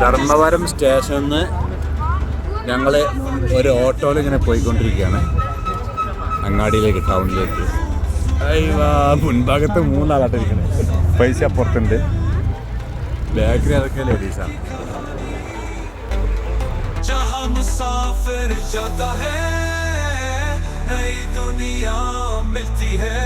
ധർമ്മവരം സ്റ്റേഷനിൽ നിന്ന് ഞങ്ങൾ ഒരു ഓട്ടോയിൽ ഇങ്ങനെ പോയിക്കൊണ്ടിരിക്കുകയാണ് അങ്ങാടിയിലേക്ക് ടൗണിലേക്ക് അയ്യോ മുൻഭാഗത്ത് മൂന്നാളായിട്ട് ഇരിക്കണേ പൈസ അപ്പുറത്തുണ്ട് ബാക്കിൽ അതൊക്കെ ലേഡീസാണ് जहाँ मुसाफिर जाता है नई दुनिया मिलती है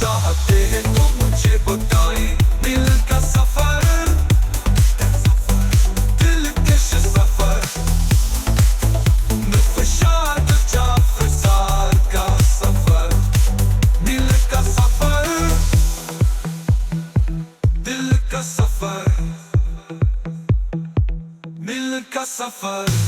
Çahattehin safar safar safar safar.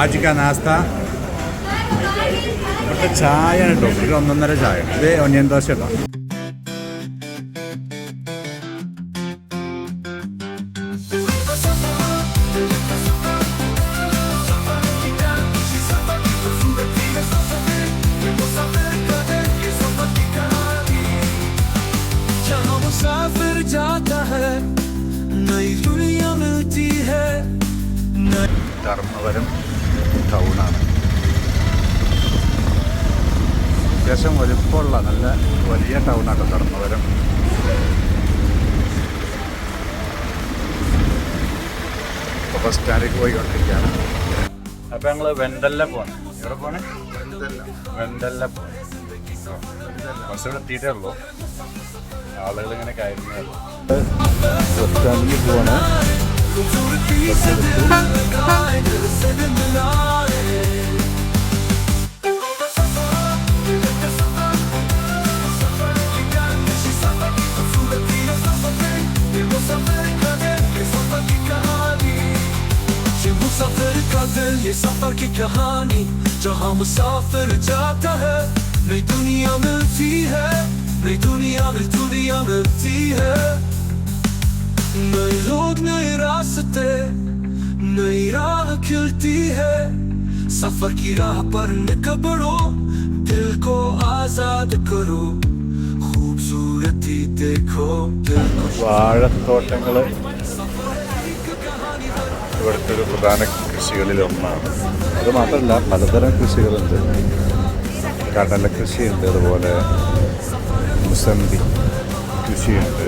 ആജ് കാ നാസ്ത. ഇവിടുത്തെ ചായ കേട്ടോ. ഇത് ഒന്നൊന്നര ചായ. ഇത് ഒന്നിയൻ ദോശ കേട്ടോ. जहाँ ടൗണാണ്. അത്യാവശ്യം വലുപ്പമുള്ള നല്ല വലിയ ടൗണാണ് കടന്നുവരം ഇപ്പോൾ ബസ് സ്റ്റാൻഡിലേക്ക് പോയിക്കൊണ്ടിരിക്കുകയാണ്. അപ്പം ഞങ്ങൾ വെന്തല്ല പോകണം എവിടെ പോണേ വെന്തല്ല വെന്തല്ല പോകണം ബസ് ഇവിടെ എത്തിയിട്ടേ ഉള്ളൂ. ആളുകൾ ഇങ്ങനെ കയറുന്നേ ഉള്ളൂ ബസ് സ്റ്റാൻഡിലേക്ക് പോകണം दिल लगाए दिल से दिल मिलाए मुसाफिर का दिल ये सफर की कहानी जहाँ मुसाफिर जाता है नई दुनिया मिलती है नई दुनिया में दुनिया मिलती है नए लोग नए रास्ते नई राह खिलती है सफर की राह पर निकल बढ़ो दिल को आजाद करो खूबसूरती देखो दिल को വാഴത്തോട്ടങ്ങൾ ഇവിടുത്തെ ഒരു പ്രധാന കൃഷികളിൽ ഒന്നാണ് അത് മാത്രമല്ല പലതരം കൃഷികളുണ്ട് കടല കൃഷിയുണ്ട് അതുപോലെ മുസമ്പി കൃഷിയുണ്ട്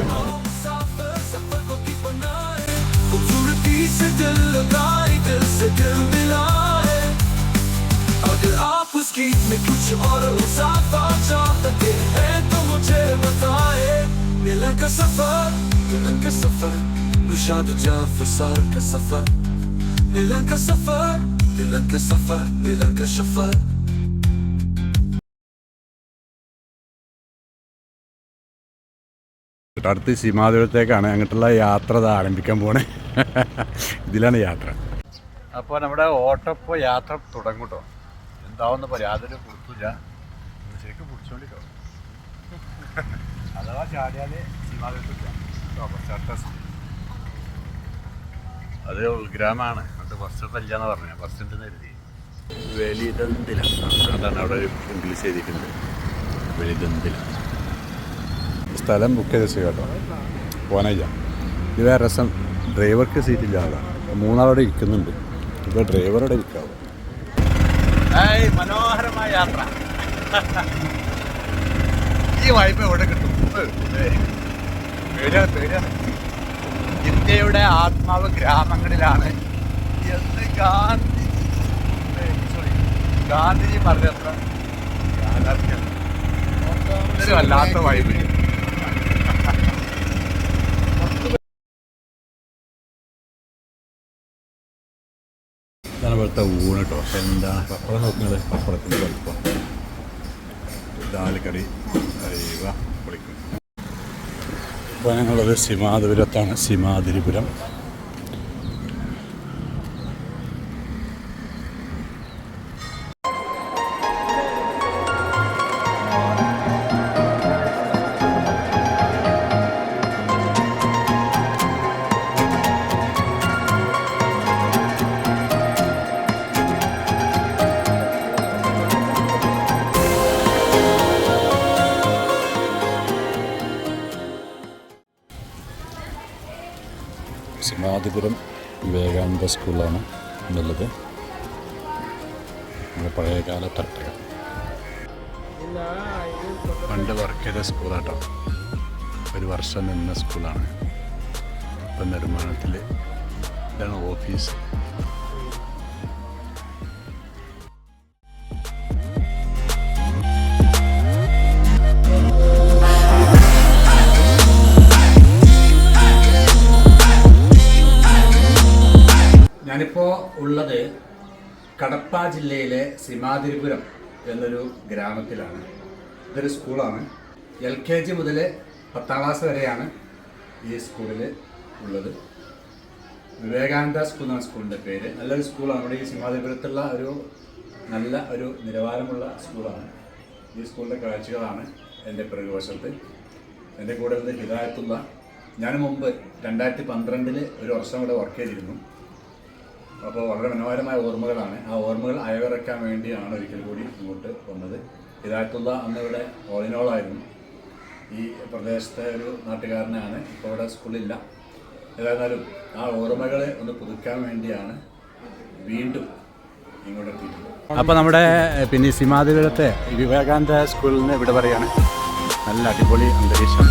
से दिल लगाए दिल से दिल मिलाए अगर आप उस गीत में कुछ और इजाफा चाहते हैं तो मुझे बताए मिलन का सफर मिलन का सफर रुशाद जाफसार का सफर मिलन का सफर मिलन का सफर मिलन का सफर അടുത്ത് സീമാതുരത്തേക്കാണ് അങ്ങോട്ടുള്ള യാത്ര ആരംഭിക്കാൻ പോണേ. ഇതിലാണ് യാത്ര. അപ്പോൾ നമ്മുടെ ഓട്ടോ ഇപ്പോൾ യാത്ര തുടങ്ങും കേട്ടോ. എന്താവുന്ന യാതൊരു കൊടുത്തില്ല ശരിക്കും പിടിച്ചോണ്ടിട്ടോ അഥവാ ചാടിയാൽ സീമാതുരത്തില്ല അത് ഉൾഗ്രാമാണ്. എന്നിട്ട് ബസ് അല്ല എന്ന് പറഞ്ഞു. ബസ് ഉണ്ടെന്ന് കരുതി വെളിതന്തില അതാണ് അവിടെ ഒരു ഇംഗ്ലീഷ് എഴുതിയിട്ടുണ്ട്. വെളിതന്തില സ്ഥലം ബുക്ക് ചെയ്ത് വെച്ച് കേട്ടോ. പോനയ്യ ഇത് വേറെ രസം. ഡ്രൈവർക്ക് സീറ്റില്ല അവിടെ. മൂന്നാളവിടെ ഇരിക്കുന്നുണ്ട്. ഇപ്പോൾ ഡ്രൈവറോടെ ഇരിക്കാവും? മനോഹരമായ യാത്ര. ഈ വായ്പ എവിടെ കിട്ടും? ഇന്ത്യയുടെ ആത്മാവ് ഗ്രാമങ്ങളിലാണ്. എന്ന് ഗാന്ധി സോറി ഗാന്ധിജി പറഞ്ഞത്ര വല്ലാത്ത വൈബ് ഇവിടുത്തെ ഊണ് കേട്ടോ എന്താണ് പപ്പടം നോക്കുന്നത് പപ്പടത്തിന്റെ വലുപ്പം ദാലിക്കടി അറിയുക പൊളിക്കും ഇപ്പോൾ ഞങ്ങളത് സിമാതിപുരത്താണ് സിമാതിരിപുരം. സിമാതിപുരം വിവേകാനന്ദ സ്കൂളാണ് എന്നുള്ളത് പഴയകാല തട്ടക പണ്ട് വർക്ക് ചെയ്ത സ്കൂളാട്ടോ. ഒരു വർഷം നിന്ന സ്കൂളാണ്. ഇപ്പം നിർമ്മാണത്തിൽ ഇതാണ് ഓഫീസ്. ഞാനിപ്പോൾ ഉള്ളത് കടപ്പ ജില്ലയിലെ സിമാതിരിപുരം എന്നൊരു ഗ്രാമത്തിലാണ്. ഇതൊരു സ്കൂളാണ്. എൽ കെ ജി മുതൽ പത്താം ക്ലാസ് വരെയാണ് ഈ സ്കൂളിൽ ഉള്ളത്. വിവേകാനന്ദ സ്കൂൾ എന്നാണ് സ്കൂളിന്റെ പേര്. നല്ലൊരു സ്കൂളാണ്. നമ്മുടെ ഈ സിമാതിരിപുരത്തുള്ള ഒരു നല്ല ഒരു നിലവാരമുള്ള സ്കൂളാണ്. ഈ സ്കൂളിന്റെ കാഴ്ചകളാണ് എന്റെ പിറകുവശത്ത് എന്റെ കൂടെ ഉള്ളത് ഹിദായത്തുള്ള. ഞാൻ മുമ്പ് രണ്ടായിരത്തി പന്ത്രണ്ടിൽ ഒരു വർഷം ഇവിടെ വർക്ക് ചെയ്തിരുന്നു. അപ്പോൾ വളരെ മനോഹരമായ ഓർമ്മകളാണ്. ആ ഓർമ്മകൾ അയവിറക്കാൻ വേണ്ടിയാണ് ഒരിക്കൽ കൂടി ഇങ്ങോട്ട് വന്നത്. ഹിദായത്തുള്ള അന്ന് ഇവിടെ ഓളിനോളായിരുന്നു ഈ പ്രദേശത്തെ ഒരു നാട്ടുകാരനാണ്. ഇപ്പോൾ ഇവിടെ സ്കൂളില്ല ഏതായിരുന്നാലും ആ ഓർമ്മകളെ ഒന്ന് പുതുക്കാൻ വേണ്ടിയാണ് വീണ്ടും ഇങ്ങോട്ട് എത്തിയിട്ടുള്ളത്. അപ്പോൾ നമ്മുടെ പിന്നെ സിമാതിപുരത്തെ വിവേകാനന്ദ സ്കൂളിൽ നിന്ന് ഇവിടെ പറയാണ് നല്ല അടിപൊളി അന്തരീക്ഷം.